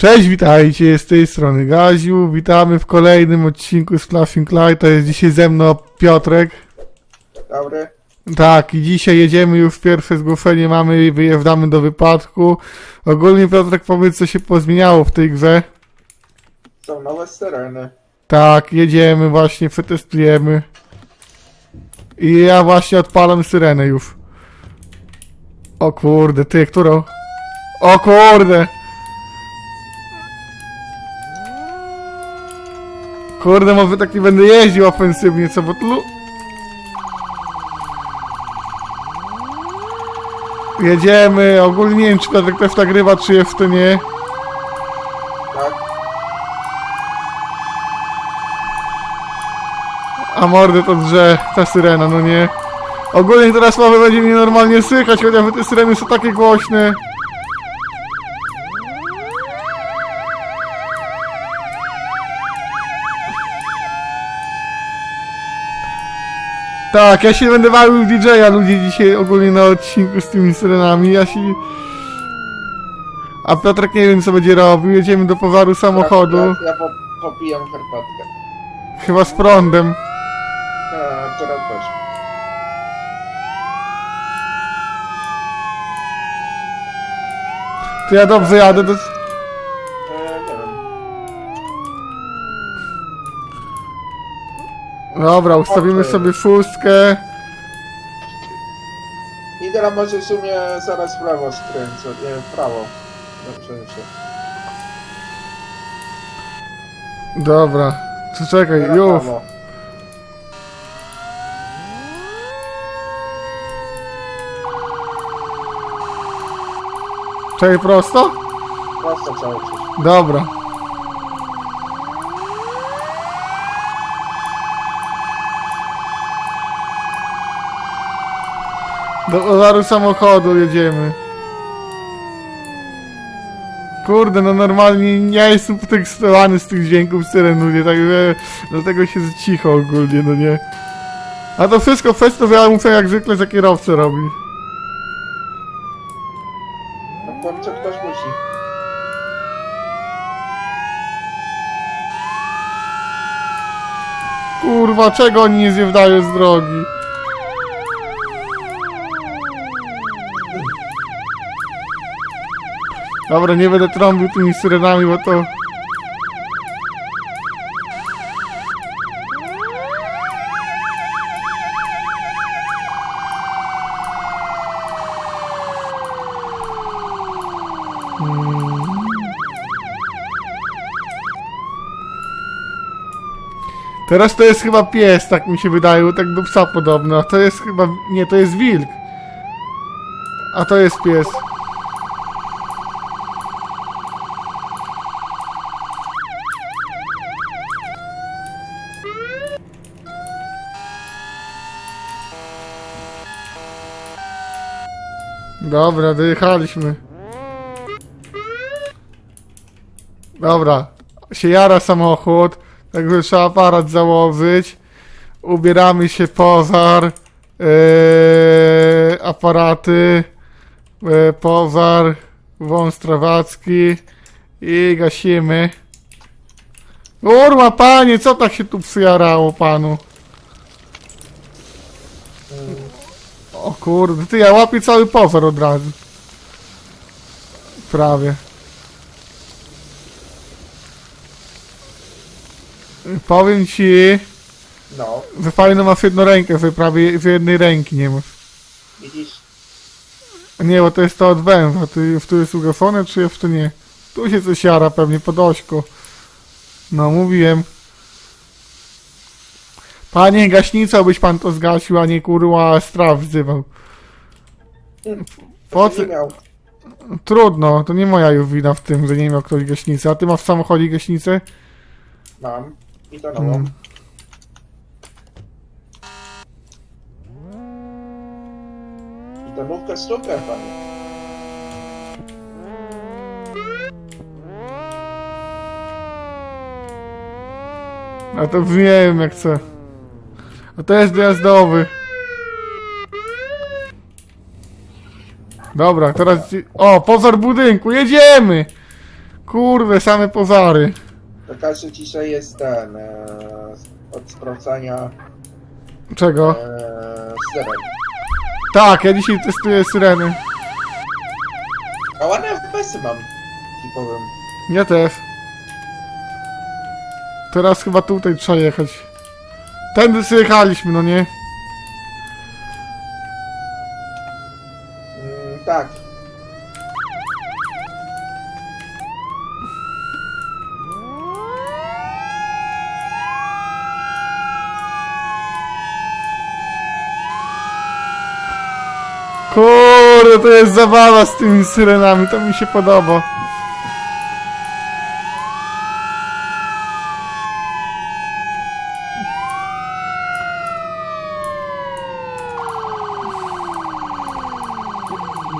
Cześć, witajcie, z tej strony Gaziu, witamy w kolejnym odcinku z Flashing Light, to jest dzisiaj ze mną Piotrek. Dobry. Tak, i dzisiaj jedziemy już pierwsze zgłoszenie mamy i wyjeżdżamy do wypadku. Ogólnie Piotrek powiedz co się pozmieniało w tej grze. Są nowe syreny. Tak, jedziemy właśnie, przetestujemy. I ja właśnie odpalam syrenę już. O kurde, ty, którą? O kurde! Kurde, może tak nie będę jeździł ofensywnie, co, bo tu... Jedziemy, ogólnie nie wiem, czy Piotrek też nagrywa, czy jeszcze nie. Tak? A mordy to drze, ta syrena, no nie. Ogólnie teraz mamy będzie mnie normalnie słychać, chociaż te syreny są takie głośne. Tak, ja się będę bawił DJ-a ludzi dzisiaj ogólnie na odcinku z tymi syrenami, ja się... A Piotrek nie wiem co będzie robił, jedziemy do powaru samochodu, Ja, ja po, popijam herbatkę. chyba z prądem. Eee, teraz też. To ja dobrze jadę do... Eee, nie wiem. Dobra, ustawimy Okej. sobie szóstkę. I teraz może w sumie zaraz w prawo skręcę. Nie, w prawo. Dobrze. Dobra, czekaj, Teraz już. prawo. Czekaj prosto? Prosto cały czas. Dobra. Do pożaru samochodu jedziemy. Kurde, no normalnie ja jestem potekstowany z tych dźwięków syren, ludzie, także dlatego się cicho ogólnie, no nie. A to wszystko przez to, że ja muszę jak zwykle za kierowcę robić. No końcu ktoś musi. Kurwa, czego oni nie zjeżdżają z drogi? Dobra, nie będę trąbił tymi syrenami, bo to... Mm. Teraz to jest chyba pies, tak mi się wydaje, tak do psa podobno. A to jest chyba. Nie, to jest wilk. A to jest pies. Dobra, dojechaliśmy. Dobra, się jara samochód, także trzeba aparat założyć. Ubieramy się pożar, yy, aparaty, yy, wąs trawacki i gasimy. Urma panie, co tak się tu przyjarało panu? O kurde, ty ja łapię cały pożar od razu. Prawie. Powiem ci, No, że fajną masz jedną rękę, że prawie że jednej ręki nie masz. widzisz? Nie, bo to jest to od węża. Ty w tu jest ugaszone, czy w tu nie? Tu się coś jara pewnie pod ośko. No, mówiłem. Panie, gaśnicą byś pan to zgasił, a nie kurwa straw wzywał. Po co? Nie miał. Trudno, to nie moja już wina w tym, że nie miał ktoś gaśnicy. A ty masz w samochodzie gaśnicę? Mam. I to nową. Mm. I to nówkę sztukę, panie. A to wiem jak chcę. A to jest dojazdowy. Dobra, teraz... O, pożar budynku, jedziemy! Kurde, same pożary. Takashi dzisiaj jest ten, e, od sprawdzania Czego? e, syren. Tak, ja dzisiaj testuję syreny. A ładne FPS-y mam, ci powiem. Ja też. Teraz chyba tutaj trzeba jechać. Tędy sobie jechaliśmy, no nie? Mm, tak. Kurde, to jest zabawa z tymi syrenami, to mi się podoba.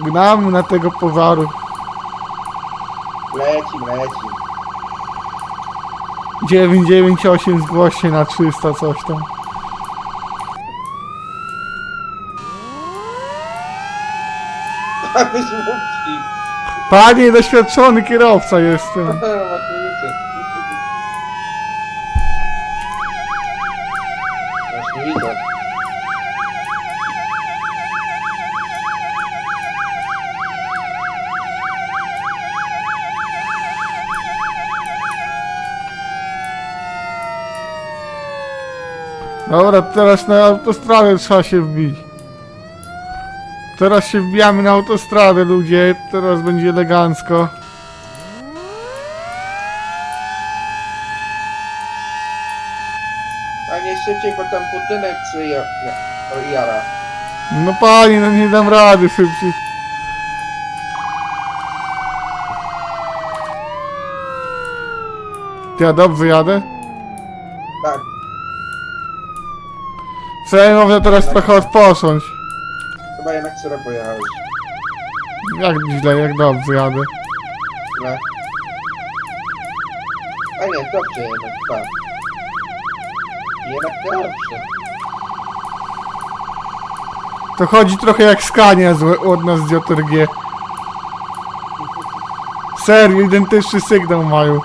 Gnamy na tego pożaru. Leci, leci. 998 zgłoś się na 300 coś tam. Abyś mówi. Panie, doświadczony kierowca jestem. Właśnie widzę. Właśnie widzę. Dobra, teraz na autostradę trzeba się wbić. Teraz się wbijamy na autostradę, ludzie. Teraz będzie elegancko. A nie szybciej, bo tam budynek przyja... ja- jara. No panie, no nie dam rady szybciej. Ja dobrze jadę? Trzeba może teraz trochę odpocząć. Chyba jednak źle pojechałeś. Jak źle, jak dobrze jadę. Źle. A nie, dobrze jednak, tak. Jednak dobrze. To chodzi trochę jak Scania z, od nas z JRG. Serio, identyczny sygnał mają.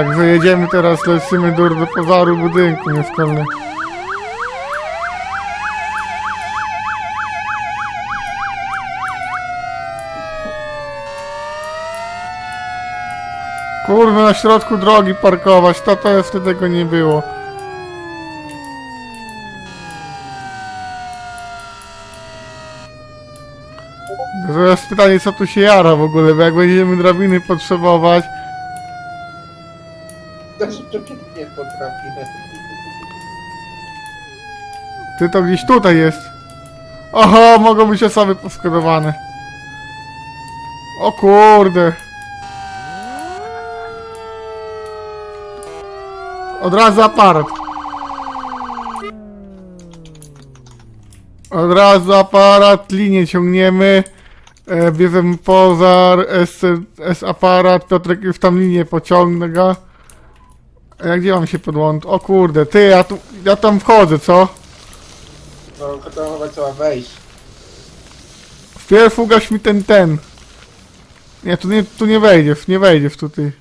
Także jedziemy teraz, lecimy do, do pożaru budynku mieszkalnego. Kurwa, na środku drogi parkować, to to jeszcze tego nie było. Teraz pytanie, co tu się jara w ogóle, bo jak będziemy drabiny potrzebować, Też nie potrafimy. Ty to gdzieś tutaj jest. Oho, mogą być osoby poszkodowane. O kurde. Od razu aparat. Od razu aparat, linię ciągniemy. E, bierzemy pożar, S, S aparat, Piotrek już tam linię pociągnę go. A jak gdzie mam się podłączyć? O kurde, ty, ja, tu, ja tam wchodzę, co? No to chyba trzeba wejść. Wpierw ugaś mi ten, ten. Nie, tu nie, tu nie wejdziesz, nie wejdziesz tutaj.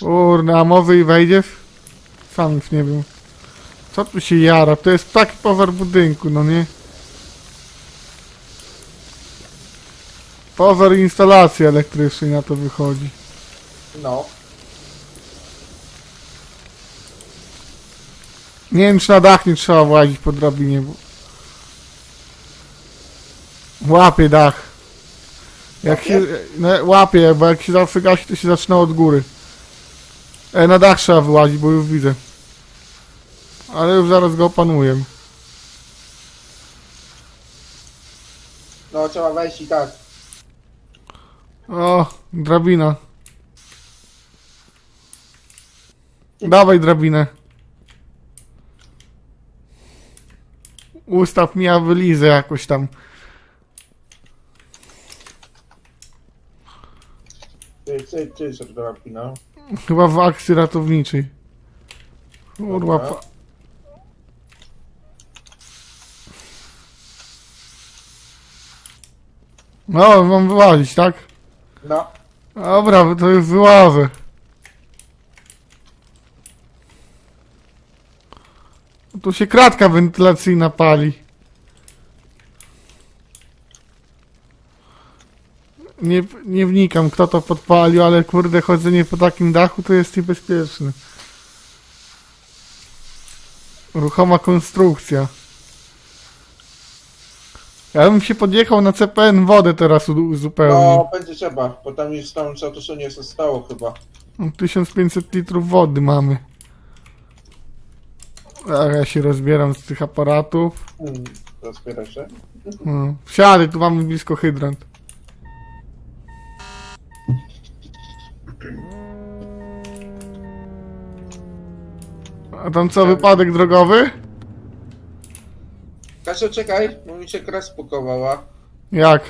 Kurna, a może i wejdziesz? Sam już nie wiem. Co tu się jara? To jest taki pożar budynku, no nie? Pożar instalacji elektrycznej na to wychodzi. No. Nie wiem, czy na dach nie trzeba włazić po drabinie, bo... Łapie dach. Jak się... No, łapie, bo jak się zawsze gasi, to się zaczyna od góry. E, na dach trzeba wyłazić, bo już widzę. Ale już zaraz go opanuję. No trzeba wejść i tak. O, drabina. Dawaj drabinę. ustaw mi, a wylizę jakoś tam. Ty, ty, ty, serdowa pina. Chyba w akcji ratowniczej. Kurwa. Dobra. pa- No, mam wyłazić, tak? No, Dobra, to już wyłazę. Tu się kratka wentylacyjna pali. Nie, nie wnikam kto to podpalił, ale kurde chodzenie po takim dachu to jest niebezpieczne. Ruchoma konstrukcja. Ja bym się podjechał na CPN wodę teraz uzupełnił. no, będzie trzeba, bo tam już tam co to się nie zostało chyba. 1500 litrów wody mamy. A ja się rozbieram z tych aparatów. Hmm, rozbiera się. No. Wsiady, tu mamy blisko hydrant. A tam co, wypadek drogowy? Kasia, czekaj, bo mi się gra spukowała. Jak?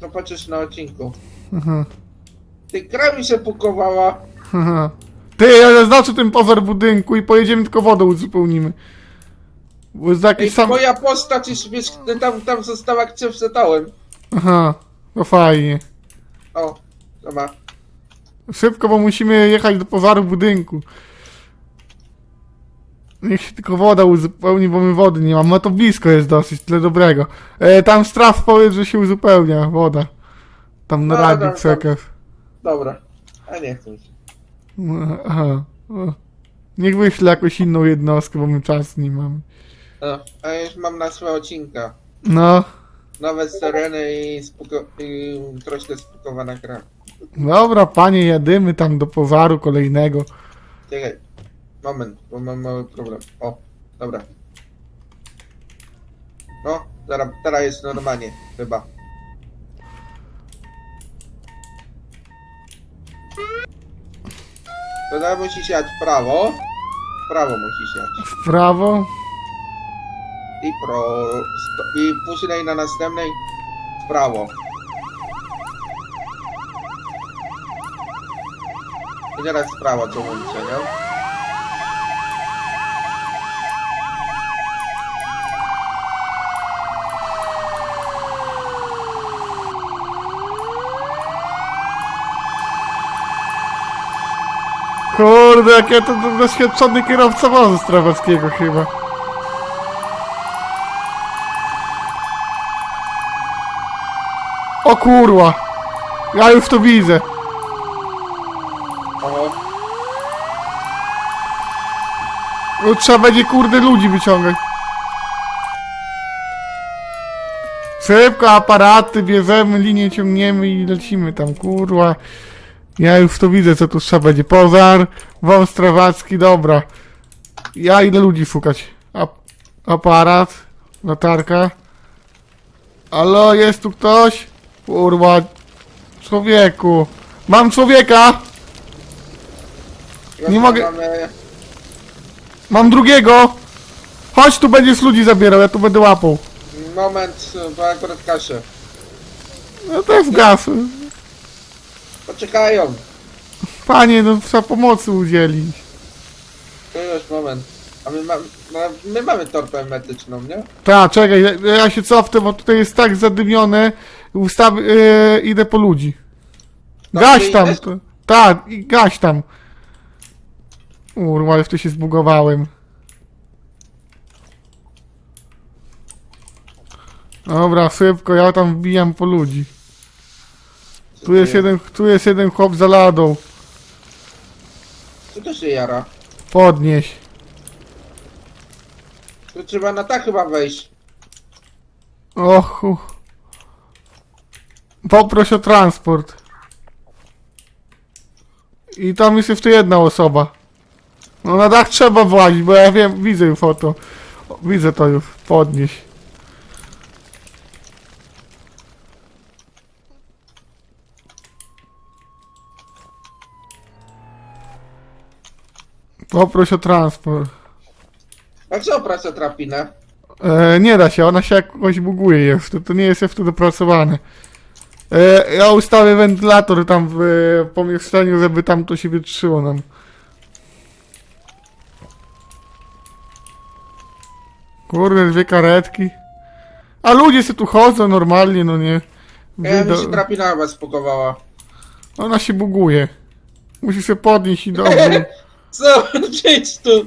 Zobaczysz na odcinku. Aha, Ty, gra mi się pukowała. aha. Ty, ja zaznaczę ten pożar budynku i pojedziemy tylko wodę uzupełnimy. Bo jest Ej, jakiś sam... moja postać już, wiesz, tam, tam została, jak cię. Aha, to fajnie. O, dobra. Szybko, bo musimy jechać do pożaru budynku. Niech się tylko woda uzupełni, bo my wody nie mamy. No to blisko jest dosyć, tyle dobrego. E, tam straf powiedz, że się uzupełnia woda. Tam na No, radiu tam- tam-. Dobra. A nie chcę mi się. Aha. O. Niech wyśle jakąś inną jednostkę, bo my czas nie mamy. No, a ja już mam nazwę odcinka. No, Nowe sereny i, spuko- i troszkę spukowana gra. dobra, panie, jadymy tam do pożaru kolejnego. Czekaj. Moment, bo mam mały problem. O, dobra. No, teraz, teraz jest normalnie, chyba. To teraz musi siać w prawo. W prawo musi siać. W prawo. I pro... sto- I później na następnej w prawo. I teraz w prawo, co mówicie, nie? Kurde, jak ja to, doświadczony kierowca wozu strawackiego chyba. O kurwa! Ja już to widzę. No, trzeba będzie kurde ludzi wyciągać. Szybko aparaty, bierzemy, linię ciągniemy i lecimy tam, kurwa. Ja już to widzę, co tu trzeba będzie. Pożar, wąs strawacki, dobra. Ja idę ludzi szukać. Ap aparat, latarka. Halo, jest tu ktoś? Kurwa, człowieku. Mam człowieka! Nie mogę-. Mam drugiego! Chodź tu będziesz ludzi zabierał, ja tu będę łapał. Moment, bo akurat kaszę. No to jest gaz. Poczekają. Panie, no trzeba pomocy udzielić. To już moment. A my, ma, my mamy torbę medyczną, nie? Ta, czekaj, ja- ja się cofnę, bo tutaj jest tak zadymione. Ustaw, yy, idę po ludzi. Gaś tam. idziesz? to- Tak, i gaś tam. Urwa, ale w to się zbugowałem. Dobra, szybko, ja tam wbijam po ludzi. Tu jest jeden, tu jest jeden chłop za ladą. Co to się jara? Podnieś. Tu trzeba na tak chyba wejść. Ochu. Poproś o transport. I tam jest jeszcze jedna osoba. No na dach trzeba włazić, bo ja wiem, widzę foto. Widzę to już. Podnieś. Poproś o transport. A co praca trapinę? E, nie da się, ona się jakoś buguje jeszcze, to nie jest jeszcze dopracowane. E, ja ustawię wentylator tam w e, pomieszczeniu, żeby tam to się wietrzyło nam. Kurde, dwie karetki. A ludzie se tu chodzą normalnie, no nie. Ja mi Wydo- się drapina chyba spukowała. Ona się buguje. Musi się podnieść i do Co? Przyjdź tu!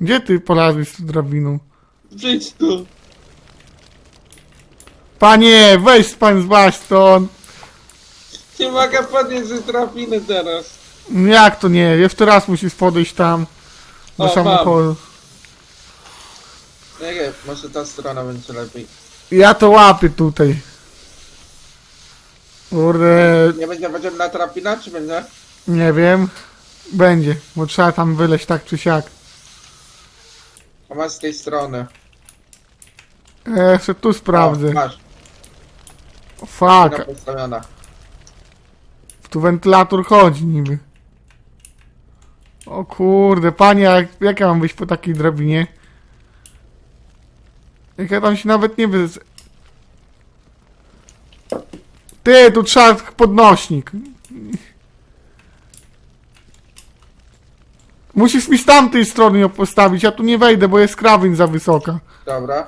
Gdzie ty polazłeś z tą drabiną? Przyjdź tu! Panie, weź pan z was stąd. Nie mogę podnieść z drapiny teraz. Jak to nie? Jeszcze raz musisz podejść tam. Do O, samochodu. Nie wiem, może ta strona będzie lepiej. Ja to łapię tutaj. Kurde, Nie będzie potrzebna drapina, czy będzie? nie wiem. Będzie, bo trzeba tam wyleźć tak czy siak. A masz z tej strony. E, jeszcze tu O, sprawdzę. masz, Fuck, postawiona. tu wentylator chodzi niby. O kurde, panie, jak, jak ja mam wyjść po takiej drabinie? Jak ja tam się nawet nie wy... Ty, tu trzeba podnośnik. Musisz mi z tamtej strony ją postawić, ja tu nie wejdę, bo jest krawędź za wysoka. Dobra.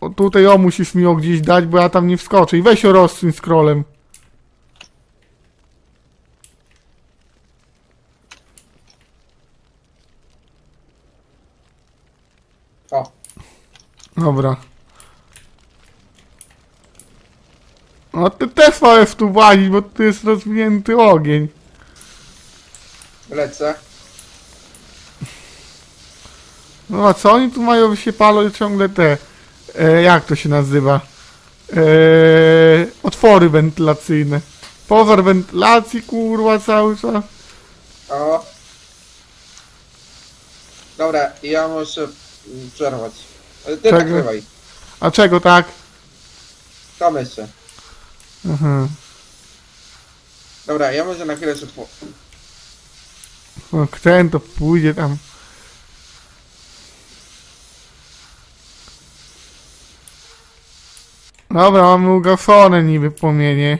O, tutaj o musisz mi ją gdzieś dać, bo ja tam nie wskoczę. I weź ją rozsuń scrollem. O, Dobra. No ty też możesz tu włazić, bo tu jest rozwinięty ogień. Lecę. No a co oni tu mają się palą ciągle te... E, jak to się nazywa? E, otwory wentylacyjne. Pożar wentylacji, kurwa, cały czas. O. Dobra, ja muszę przerwać. Ale Ty Czego? nagrywaj. A czego tak? Tam jeszcze. Aha. Dobra, ja może na chwilę się. Ten to pójdzie tam. Dobra, mamy ugaszone niby płomienie.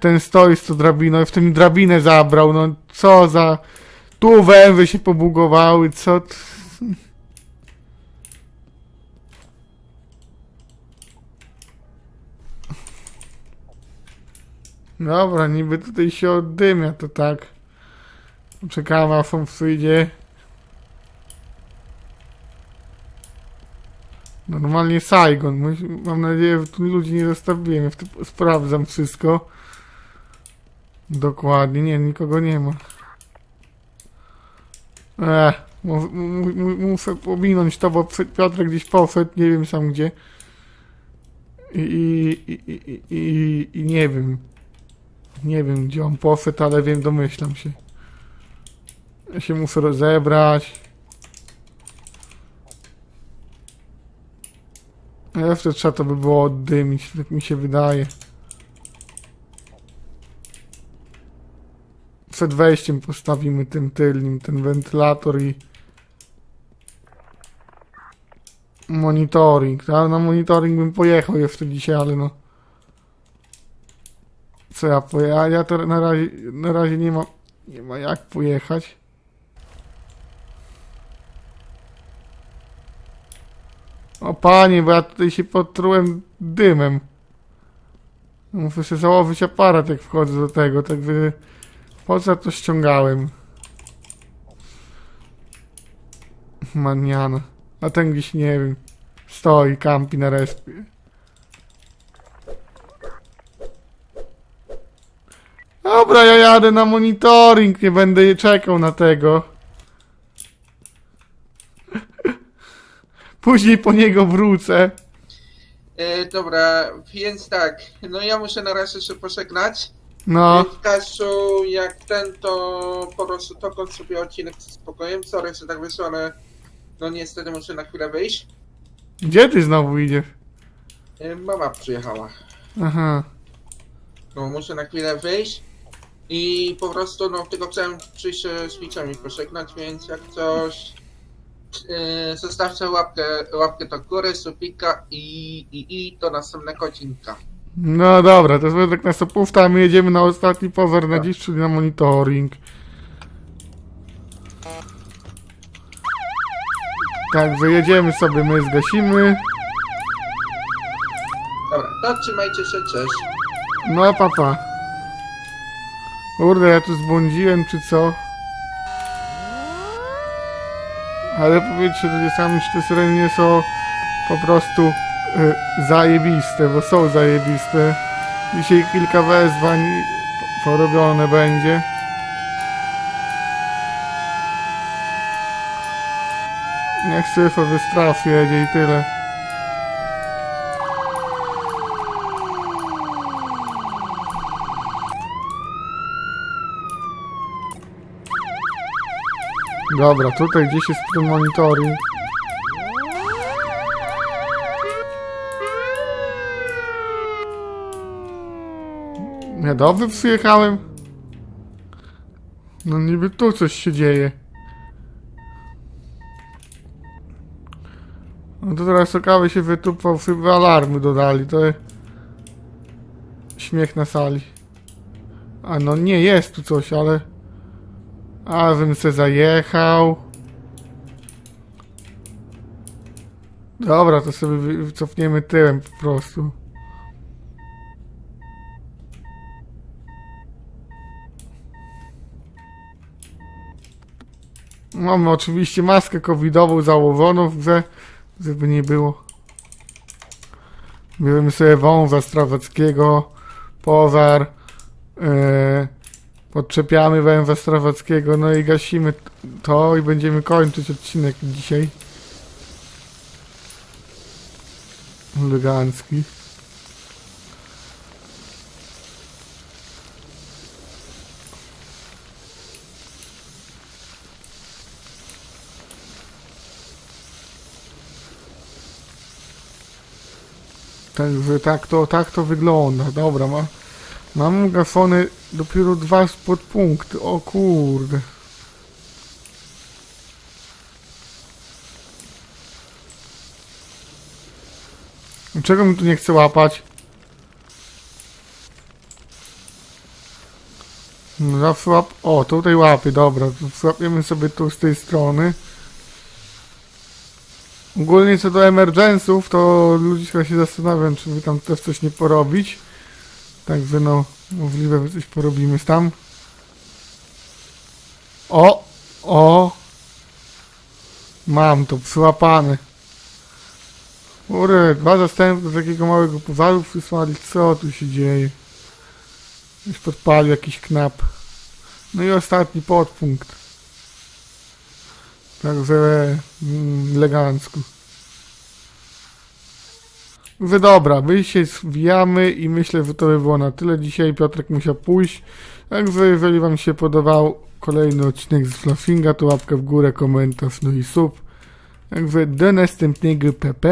Ten stoi z tą drabiną, w tym drabinę zabrał, no co za... Tu węwy się pobugowały, co... Dobra, niby tutaj się oddymia, to tak. Czekamy aż on przyjdzie. Normalnie Saigon. Mam nadzieję, że tu ludzi nie zostawiłem. Sprawdzam wszystko. Dokładnie. Nie, nikogo nie ma. Eee, mu- mu- mu- muszę pominąć to, bo Piotrek gdzieś poszedł, nie wiem sam gdzie. I, i, i, i, i, i nie wiem. Nie wiem gdzie on poszedł, ale wiem, domyślam się. Ja się muszę rozebrać. Jeszcze trzeba to by było oddymić, tak mi się wydaje. Przed wejściem postawimy tym tylnym, ten wentylator i monitoring. Tak? Na monitoring bym pojechał jeszcze dzisiaj, ale no. Co ja pojechałem? Ja to na razie, na razie nie ma, nie ma jak pojechać. O panie, bo ja tutaj się potrułem dymem. Muszę sobie założyć aparat jak wchodzę do tego, tak by... Po co to ściągałem? Maniana. A ten gdzieś nie wiem. Stoi, kampi na respie. Dobra, ja jadę na monitoring, nie będę czekał na tego. Później po niego wrócę. E, dobra, więc tak. No ja muszę na razie się pożegnać. No, Więc Kasiu, jak ten, to po prostu to sobie odcinek z spokojem. Sorry, że tak wyszło, ale no niestety muszę na chwilę wyjść. gdzie ty znowu idziesz? E, Mama przyjechała. Aha. No muszę na chwilę wyjść. I po prostu, no tylko chciałem przyjść się z Twitchem i pożegnać, więc jak coś... Yy, zostawcie łapkę, łapkę do góry, supika i, i, i do następnego odcinka. No dobra, to jest tak na stopówta, a my jedziemy na ostatni power na dziś, czyli na monitoring. Także jedziemy sobie, my zgasimy. Dobra, to trzymajcie się, cześć. No papa. Kurde, ja tu zbłądziłem, czy co? Ale powiedzcie ludzie sami, te syreny są po prostu y, zajebiste, bo są zajebiste. Dzisiaj kilka wezwań po- porobione będzie. Niech syfowy straf jedzie i tyle. Dobra, tutaj gdzieś jest ten monitoring. Ja dobrze przyjechałem? No niby tu coś się dzieje. No to teraz okawy się wytupał, chyba alarmy dodali, to śmiech na sali. A no nie, jest tu coś, ale... A bym se zajechał. Dobra, to sobie cofniemy tyłem po prostu. Mamy oczywiście maskę covidową założoną w grze, żeby nie było. Bierzemy sobie wąza Strawackiego, pożar, yy, Podczepiamy węża Strawackiego, no i gasimy to i będziemy kończyć odcinek dzisiaj. Elegancki. Także tak to, tak to wygląda. Dobra, ma, Mam gafony dopiero dwa podpunkty. O kurde. Czego mi tu nie chce łapać? No zawsze łap... O, tutaj łapie, dobra. Złapiemy sobie tu z tej strony. Ogólnie co do emergensów, to ludzie chyba się zastanawiają, czy by tam też coś nie porobić. Także no, możliwe, że coś porobimy tam. O! O! Mam to, przyłapane. Ure, dwa zastępy do takiego małego powaru przysłali. Co tu się dzieje? Już podpalił jakiś knap. No i ostatni podpunkt. Także mm, elegancko. Wy dobra, my się zwijamy i myślę, że to by było na tyle. Dzisiaj Piotrek musiał pójść. Także jeżeli wam się podobał kolejny odcinek z Fluffinga, to łapka w górę, komentarz, no i sub. Także do następnego PP.